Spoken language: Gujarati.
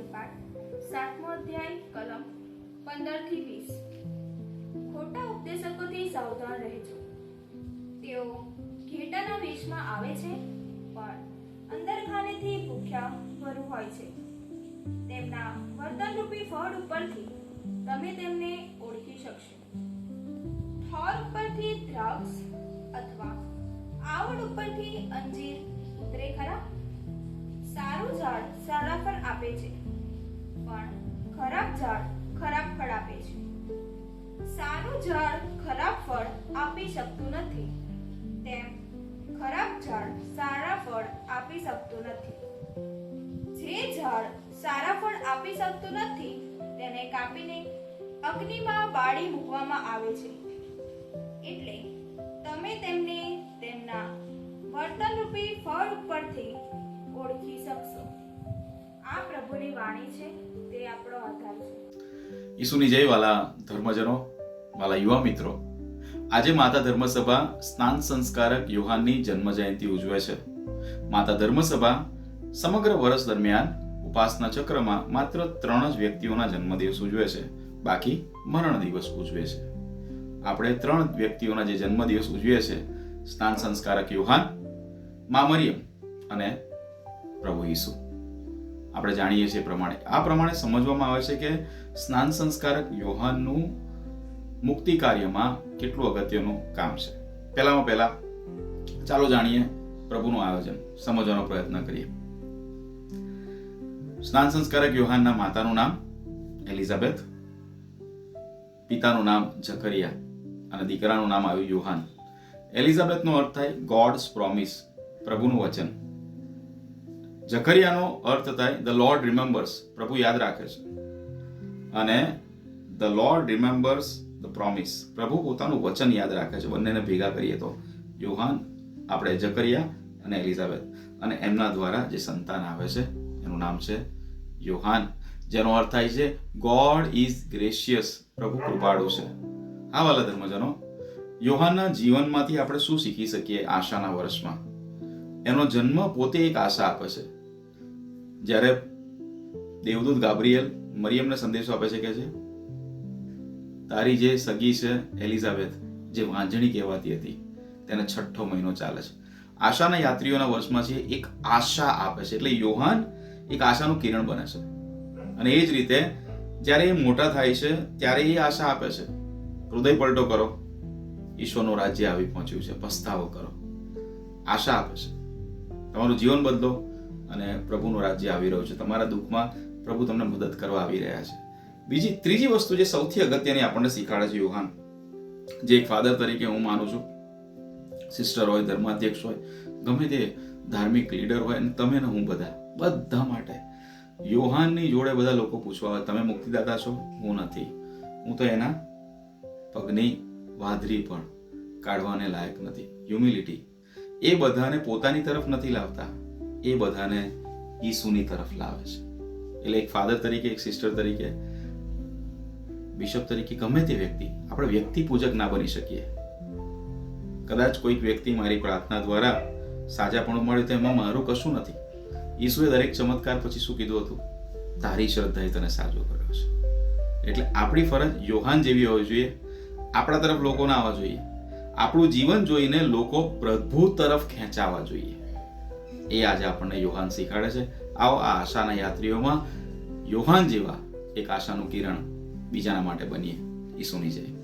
વાક્ય સાતમો અધ્યાય, કલમ પંદરથી વીસ. ખોટા ઉપદેશકોથી સાવધાન રહેજો. તેઓ ઘેટાના વેશમાં આવે છે, પણ અંદર ખાનેથી ભૂખ્યા ભરું હોય છે. તેમના વર્તનરૂપી ફળ ઉપરથી તમે તેમને ઓળખી શકશો. થોર ઉપરથી દ્રાક્ષ અથવા આવડ ઉપરથી અંજીર ઉતરે ખરા? સારું ઝાડ સારા ફળ આપે છે. પણ ખરાબ ઝાડ ખરાબ ફળ આપે છે. સારું ઝાડ ખરાબ ફળ આપી શકતું નથી. તેમ ખરાબ ઝાડ સારા ફળ આપી શકતું નથી. જે ઝાડ સારા ફળ આપી શકતું નથી, તેને કાપીને અગ્નિમાં બાળી મૂકવામાં આવે છે. એટલે તમે તેમને તેમના વર્તનરૂપી ફળ ઉપરથી ઓળખી શકશો. આ પ્રભુની વાણી છે. ઈસુની જય વાલા ધર્મજનો, વાલા યુવા મિત્રો. આજે માતા ધર્મસભા સ્નાન સંસ્કારક યોહાનની જન્મ જયંતિ ઉજવે છે. માતા ધર્મસભા સમગ્ર વર્ષ દરમિયાન ઉપાસના ચક્રમાં માત્ર ત્રણ જ વ્યક્તિઓના જન્મદિવસ ઉજવે છે. બાકી મરણ દિવસ ઉજવે છે. આપણે ત્રણ વ્યક્તિઓના જે જન્મદિવસ ઉજવીએ છે, સ્નાન સંસ્કારક યુહાન, મા મરિયમ અને પ્રભુ ઈસુ. આપણે જાણીએ છીએ પ્રમાણે. આ પ્રમાણે સમજવામાં આવે છે કે સ્નાન સંસ્કારક યોહાનનું મુક્તિ કાર્યમાં કેટલું અગત્યનું કામ છે. પહેલામાં પહેલા ચાલો જાણીએ પ્રભુનું આયોજન. સમજવાનો પ્રયત્ન કરીએ. સ્નાન સંસ્કારક યોહાનના માતાનું નામ એલિઝાબેથ, પિતાનું નામ ઝકરિયા અને દીકરાનું નામ આવ્યું યોહાન. એલિઝાબેથનો અર્થ થાય ગોડ્સ પ્રોમિસ પ્રભુનું વચન. જકરિયાનો અર્થ થાય ધ લોર્ડ રિમેમ્બર્સ પ્રભુ યાદ રાખે છે. અને the Lord remembers the promise પ્રભુ પોતાનું વચન યાદ રાખે છે. બંનેને ભેગા કરીએ તો યોહાન, આપણે જકરિયા અને એલિઝાબેથ અને એમના દ્વારા જે સંતાન આવે છે, એનું નામ છે યોહાન. જેનો અર્થ થાય છે ગોડ ઇઝ ગ્રેશિયસ પ્રભુ કૃપાળુ છે. આ વાલા ધર્મજનો યોહાનના જીવનમાંથી આપણે શું શીખી શકીએ આશાના વર્ષમાં? એનો જન્મ પોતે એક આશા આપે છે. જ્યારે દેવદૂત ગાબ્રિયલ મરિયમને સંદેશો આપે છે કે છે, તારી જે સગી છે, એલિઝાબેથ, જે વાંજણી કહેવાતી હતી, તેને છઠ્ઠો મહિનો ચાલે છે. આશાના યાત્રીઓના વર્ષમાં છે, એક આશા આપે છે. એટલે યોહાન એક આશાનું કિરણ બને છે. અને એ જ રીતે જ્યારે એ મોટા થાય છે, ત્યારે એ આશા આપે છે. હૃદય પલટો કરો. ઈશ્વરનું રાજ્ય આવી પહોંચ્યું છે. પસ્તાવો કરો. આશા આપે છે. તમારું જીવન બદલો. અને પ્રભુનું રાજ્ય આવી રહ્યું છે. તમારા દુઃખમાં પ્રભુ તમને મદદ કરવા આવી રહ્યા છે. બીજી, ત્રીજી વસ્તુ જે સૌથી અગત્યની આપણને શીખવાડે છે યુહાન, જે એક ફાધર તરીકે હું માનું છું સિસ્ટર હોય, ધર્માધ્યક્ષ હોય, ગમે તે ધાર્મિક લીડર હોય, અને તમે ને હું બધા બધા માટે. યોહાનની જોડે બધા લોકો પૂછવા આવે તમે મુક્તિદાતા છો? હું નથી. હું તો એના પગની વાદરી પણ કાઢવાને લાયક નથી. હ્યુમિલિટી એ બધાને પોતાની તરફ નથી લાવતા. એ બધાને ઈસુની તરફ લાવે છે. એટલે એક ફાધર તરીકે, એક સિસ્ટર તરીકે બિશપ તરીકે ગમે તે વ્યક્તિ, આપણે વ્યક્તિ પૂજક ના બની શકીએ. કદાચ કોઈક વ્યક્તિ મારી પ્રાર્થના દ્વારા સાજાપણું મળ્યું તો એમાં મારું કશું નથી. ઈસુએ દરેક ચમત્કાર પછી શું કીધું હતું? તારી શ્રદ્ધાએ તને સાજો કર્યો છે. એટલે આપણી ફરજ યોહાન જેવી હોવી જોઈએ, આપણા તરફ લોકો ના આવવા જોઈએ. આપણું જીવન જોઈને લોકો પ્રભુ તરફ ખેંચાવા જોઈએ. એ આજે આપણને યોહાન શીખવાડે છે. આવો આ આશાના યાત્રીઓમાં યોહાન જેવા એક આશાનું કિરણ બીજાના માટે બનીએ. ઈસુની જય.